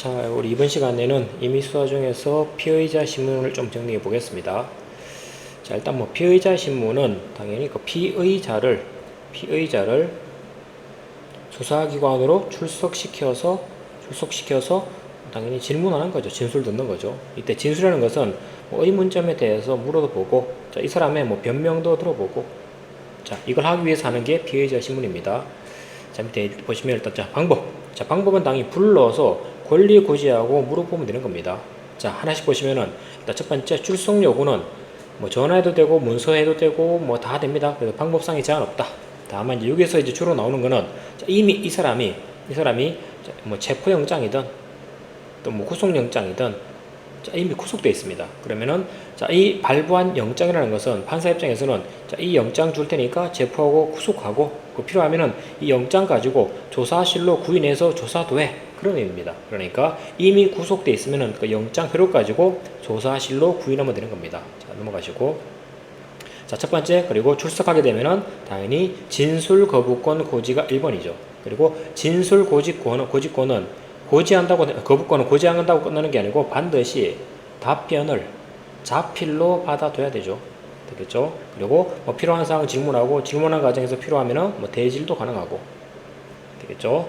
자, 우리 이번 시간에는 이미 수사 중에서 피의자 신문을 좀 정리해 보겠습니다. 자, 일단 뭐 피의자 신문은 당연히 그 피의자를 피의자를 수사기관으로 출석시켜서 출석시켜서 당연히 질문하는 거죠. 진술 듣는 거죠. 이때 진술하는 것은 뭐 의문점에 대해서 물어도 보고, 자, 이 사람의 뭐 변명도 들어보고, 자, 이걸 하기 위해서 하는 게 피의자 신문입니다. 자, 밑에 보시면 일단 자, 방법. 자, 방법은 당연히 불러서 권리 고지하고 물어보면 되는 겁니다. 자, 하나씩 보시면은 일단 첫 번째 출석 요구는 뭐 전화해도 되고 문서해도 되고 뭐 다 됩니다. 그래서 방법상의 제한 없다. 다만 여기서 이제 주로 나오는 거는 자, 이미 이 사람이 이 사람이 자, 뭐 체포영장이든 또 뭐 구속영장이든 자, 이미 구속돼 있습니다. 그러면은 자, 이 발부한 영장이라는 것은 판사 입장에서는 자, 이 영장 줄 테니까 체포하고 구속하고 그 필요하면은 이 영장 가지고 조사실로 구인해서 조사도 해. 그런 의미입니다. 그러니까 이미 구속돼 있으면은 그 영장 회로 가지고 조사실로 구인하면 되는 겁니다. 자, 넘어가시고 자, 첫 번째, 그리고 출석하게 되면은 당연히 진술 거부권 고지가 1번이죠. 그리고 진술 고지권은, 고지권은 고지한다고, 거부권은 고지한다고 끝나는 게 아니고 반드시 답변을 자필로 받아둬야 되죠. 되겠죠? 그리고 뭐 필요한 사항 질문하고 질문한 과정에서 필요하면은 뭐 대질도 가능하고. 되겠죠?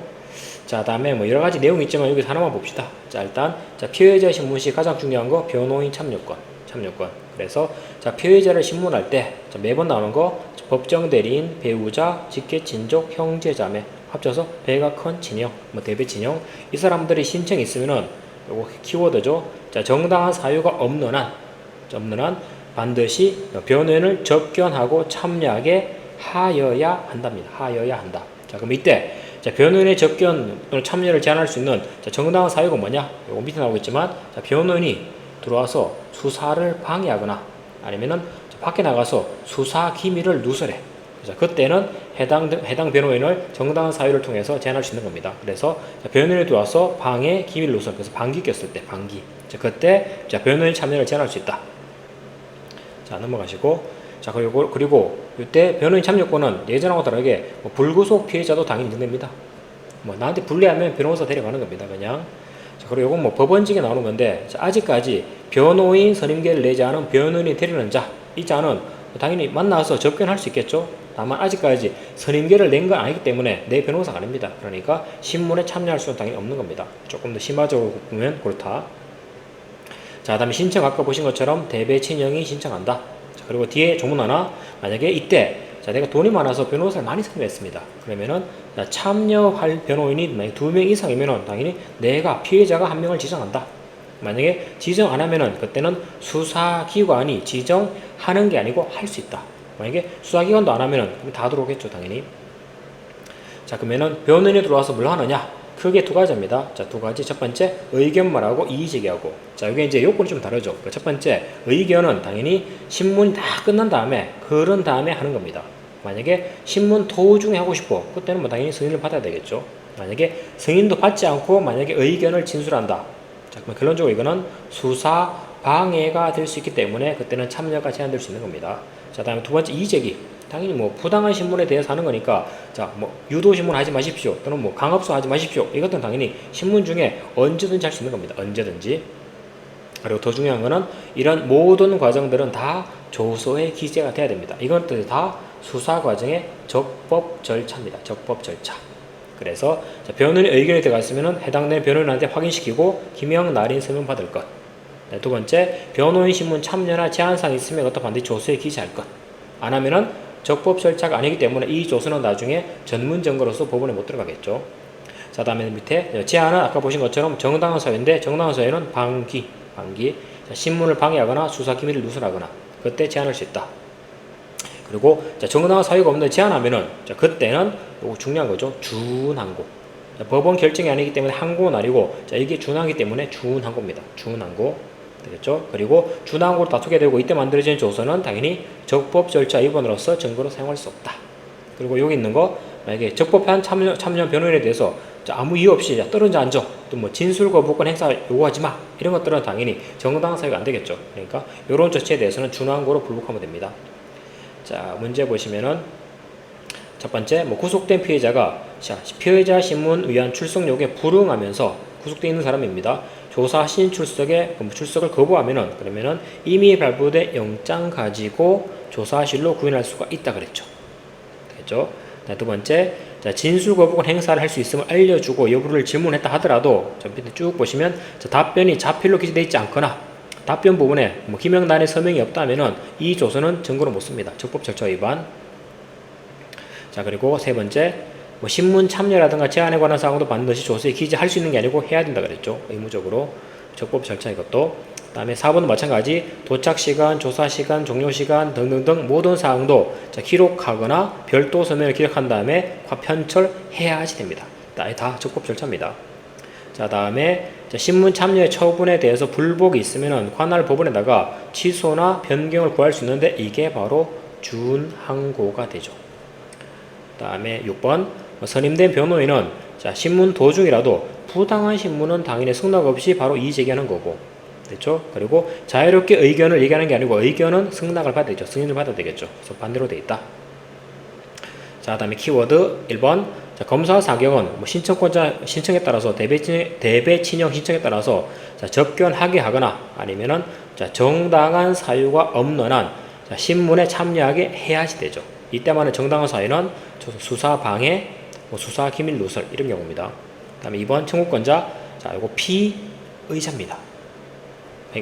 자, 다음에 뭐 여러 가지 내용이 있지만 여기서 하나만 봅시다. 자, 일단 자, 피해자 신문 시 가장 중요한 거 변호인 참여권. 참여권. 그래서 자, 피해자를 신문할 때 자, 매번 나오는 거 법정 대리인, 배우자, 직계 친족, 형제 자매 합쳐서 배가 큰 진영, 뭐 대배 진영 이 사람들이 신청이 있으면은 요거 키워드죠. 자, 정당한 사유가 없는 한 없는 한 반드시 변호인을 접견하고 참여하게 하여야 한답니다. 하여야 한다. 자, 그럼 이때 자, 변호인의 접견 또는 참여를 제한할 수 있는 자, 정당한 사유가 뭐냐? 요거 밑에 나오고 있지만 자, 변호인이 들어와서 수사를 방해하거나 아니면은 밖에 나가서 수사 기밀을 누설해. 자, 그때는 해당 해당 변호인을 정당한 사유를 통해서 제한할 수 있는 겁니다. 그래서 자, 변호인이 들어와서 방해 기밀 누설 그래서 방기 꼈을 때 방기. 자, 그때 자, 변호인 참여를 제한할 수 있다. 자, 넘어가시고 자, 그리고 그리고 이때 변호인 참여권은 예전하고 다르게 뭐 불구속 피해자도 당연히 인정됩니다. 뭐 나한테 불리하면 변호사 데려가는 겁니다. 그냥. 자, 그리고 이건 뭐 법원직에 나오는 건데 자, 아직까지 변호인 선임계를 내지 않은 변호인이 데리는 자, 이 자는 당연히 만나서 접견할 수 있겠죠. 다만 아직까지 선임계를 낸 건 아니기 때문에 내 변호사가 아닙니다. 그러니까 신문에 참여할 수는 당연히 없는 겁니다. 조금 더 심화적으로 보면 그렇다. 자, 다음에 신청 아까 보신 것처럼 대배 친형이 신청한다. 자, 그리고 뒤에 조문 하나 만약에 이때 자, 내가 돈이 많아서 변호사를 많이 선임했습니다. 그러면은 자, 참여할 변호인이 만약 두 명 이상이면은 당연히 내가 피해자가 한 명을 지정한다. 만약에 지정 안 하면은 그때는 수사기관이 지정하는 게 아니고 할 수 있다. 만약에 수사기관도 안 하면은 다 들어오겠죠, 당연히. 자, 그러면은 변호인이 들어와서 뭘 하느냐? 크게 두 가지입니다. 자, 두 가지. 첫 번째, 의견말하고 이의제기하고. 자, 이게 이제 요건이 좀 다르죠. 그 첫 번째, 의견은 당연히 신문이 다 끝난 다음에, 그런 다음에 하는 겁니다. 만약에 신문 토 중에 하고 싶어. 그때는 뭐 당연히 승인을 받아야 되겠죠. 만약에 승인도 받지 않고 만약에 의견을 진술한다. 자, 그러면 결론적으로 이거는 수사 방해가 될 수 있기 때문에 그때는 참여가 제한될 수 있는 겁니다. 자, 다음에 두 번째 이의제기. 당연히 뭐 부당한 신문에 대해서 하는 거니까 자 뭐 유도 신문 하지 마십시오. 또는 뭐 강압수 하지 마십시오. 이것은 당연히 신문 중에 언제든지 할 수 있는 겁니다. 언제든지. 그리고 더 중요한 거는 이런 모든 과정들은 다 조서에 기재가 돼야 됩니다. 이것들이 다 수사 과정의 적법 절차입니다. 적법 절차. 그래서 자, 변호인의 의견이 들어갔으면 해당되는 변호인한테 확인시키고 김영 날인 서명 받을 것. 네, 두 번째 변호인 신문 참여나 제한사항이 있으면 그것도 반드시 조서에 기재할 것. 안 하면은 적법 절차가 아니기 때문에 이 조서는 나중에 전문 증거로서 법원에 못 들어가겠죠. 자, 다음에 밑에 제한은 아까 보신 것처럼 정당한 사유인데 정당한 사유는 방기, 방기. 자, 신문을 방해하거나 수사 기밀을 누설하거나 그때 제한할 수 있다. 그리고 자, 정당한 사유가 없는데 제한하면은 자, 그때는 요거 중요한 거죠. 준항고. 자, 법원 결정이 아니기 때문에 항고는 아니고 자, 이게 준항이기 때문에 준항고입니다. 준항고. 되겠죠? 그리고 준항고로 다투게 되고 이때 만들어진 조서는 당연히 적법 절차 위반으로서 증거로 사용할 수 없다. 그리고 여기 있는 거 만약에 적법한 참여, 참여 변호인에 대해서 자, 아무 이유 없이 자, 떨어져 앉아 또 뭐 진술 거부권 행사 요구하지 마 이런 것들은 당연히 정당한 사유가 안 되겠죠. 그러니까 이런 조치에 대해서는 준항고로 불복하면 됩니다. 자 문제 보시면은 첫 번째, 뭐 구속된 피해자가 자, 피해자 신문 위한 출석 요구에 불응하면서 구속돼 있는 사람입니다. 조사 신출석에 그 출석을 거부하면은 그러면은 이미 발부된 영장 가지고 조사실로 구인할 수가 있다 그랬죠. 자, 두 번째, 자, 진술 거부권 행사를 할 수 있음을 알려주고 여부를 질문했다 하더라도 쭉 보시면 자, 답변이 자필로 기재되어 있지 않거나 답변 부분에 뭐 김영란의 서명이 없다면은 이 조서는 증거로 못 씁니다. 적법 절차 위반. 자 그리고 세 번째 뭐 신문 참여라든가 제안에 관한 사항도 반드시 조서에 기재할 수 있는 게 아니고 해야 된다 그랬죠. 의무적으로 적법 절차 이것도. 그다음에 4번도 마찬가지 도착 시간, 조사 시간, 종료 시간 등등등 모든 사항도 자, 기록하거나 별도 서면을 기록한 다음에 편철해야지 됩니다. 다, 다 적법 절차입니다. 자 다음에 자, 신문 참여의 처분에 대해서 불복이 있으면 관할 법원에다가 취소나 변경을 구할 수 있는데 이게 바로 준항고가 되죠. 다음에 6번 선임된 변호인은 자, 신문 도중이라도 부당한 신문은 당연히 승낙 없이 바로 이의 제기하는 거고 됐죠? 그리고 자유롭게 의견을 얘기하는 게 아니고 의견은 승낙을 받아야 되죠. 승인을 받아야 되겠죠. 그래서 반대로 돼 있다. 자, 다음에 키워드 1번 자, 검사 사경은 뭐 신청권자 신청에 따라서 대배 친 대배 친형 신청에 따라서 자, 접견하게 하거나 아니면은 자, 정당한 사유가 없는 한 자, 신문에 참여하게 해야지 되죠. 이때만은 정당한 사유는 수사 방해, 뭐 수사 기밀 누설 이런 경우입니다. 그다음에 2번 청구권자 자, 이거 피의자입니다.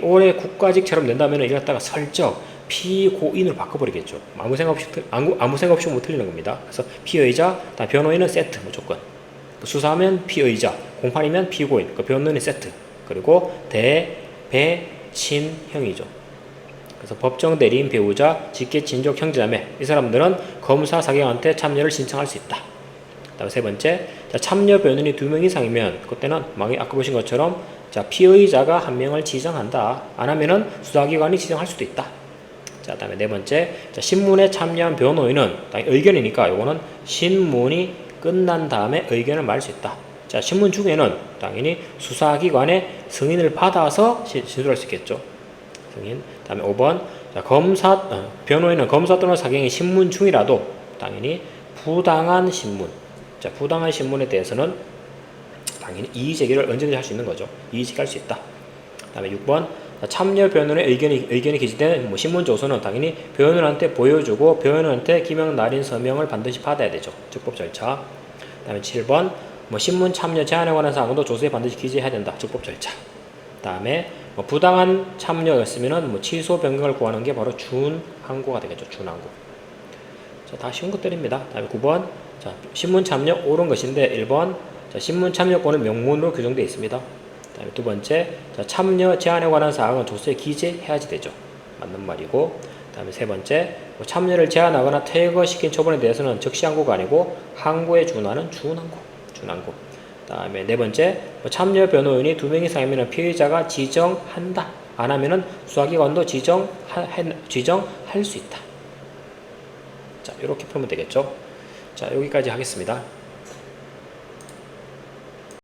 올해 국가직처럼 낸다면 이걸 갖다가 설정 피고인으로 바꿔버리겠죠. 아무 생각 없이 아무, 아무 생각 없이 못 틀리는 겁니다. 그래서 피의자, 다 변호인은 세트 무조건. 수사하면 피의자, 공판이면 피고인, 그 변호인은 세트. 그리고 대 배 친 형이죠. 그래서 법정 대리인 배우자, 직계 친족 형제자매 이 사람들은 검사 사경한테 참여를 신청할 수 있다. 그다음에 세 번째, 자, 참여 변호인이 두 명 이상이면 그때는 막 아까 보신 것처럼 자 피의자가 한 명을 지정한다. 안 하면은 수사기관이 지정할 수도 있다. 자, 다음에 네 번째, 자, 신문에 참여한 변호인은 의견이니까 이거는 신문이 끝난 다음에 의견을 말할 수 있다. 자, 신문 중에는 당연히 수사기관의 승인을 받아서 진술할 수 있겠죠. 승인. 다음에 5번, 자, 검사 어, 변호인은 검사 또는 사경이 신문 중이라도 당연히 부당한 신문, 자, 부당한 신문에 대해서는 당연히 이의 제기를 언제든지 할 수 있는 거죠. 이의 제기할 수 있다. 다음에 6번, 참여 변호인의 의견이 의견이 기재된 뭐 신문 조서는 당연히 변호인한테 보여주고 변호인한테 기명 날인 서명을 반드시 받아야 되죠. 적법 절차. 그다음에 7번 뭐 신문 참여 제한에 관한 사항도 조서에 반드시 기재해야 된다. 적법 절차. 그다음에 뭐 부당한 참여였으면은 뭐 취소 변경을 구하는 게 바로 준항고가 되겠죠. 준항고. 자, 다 쉬운 것들입니다. 다음에 9번 자, 신문 참여 옳은 것인데 1번 자, 신문 참여권은 명문으로 규정되어 있습니다. 다음에 두 번째, 자, 참여 제한에 관한 사항은 조서에 기재해야지 되죠. 맞는 말이고. 다음에 세 번째, 뭐 참여를 제한하거나 퇴거시킨 처분에 대해서는 적시항고가 아니고 항고에 준하는 준항고. 준항고. 다음에 네 번째, 뭐 참여 변호인이 두 명 이상이면 피의자가 지정한다. 안 하면은 수사기관도 지정 지정할 수 있다. 자, 이렇게 풀면 되겠죠. 자, 여기까지 하겠습니다.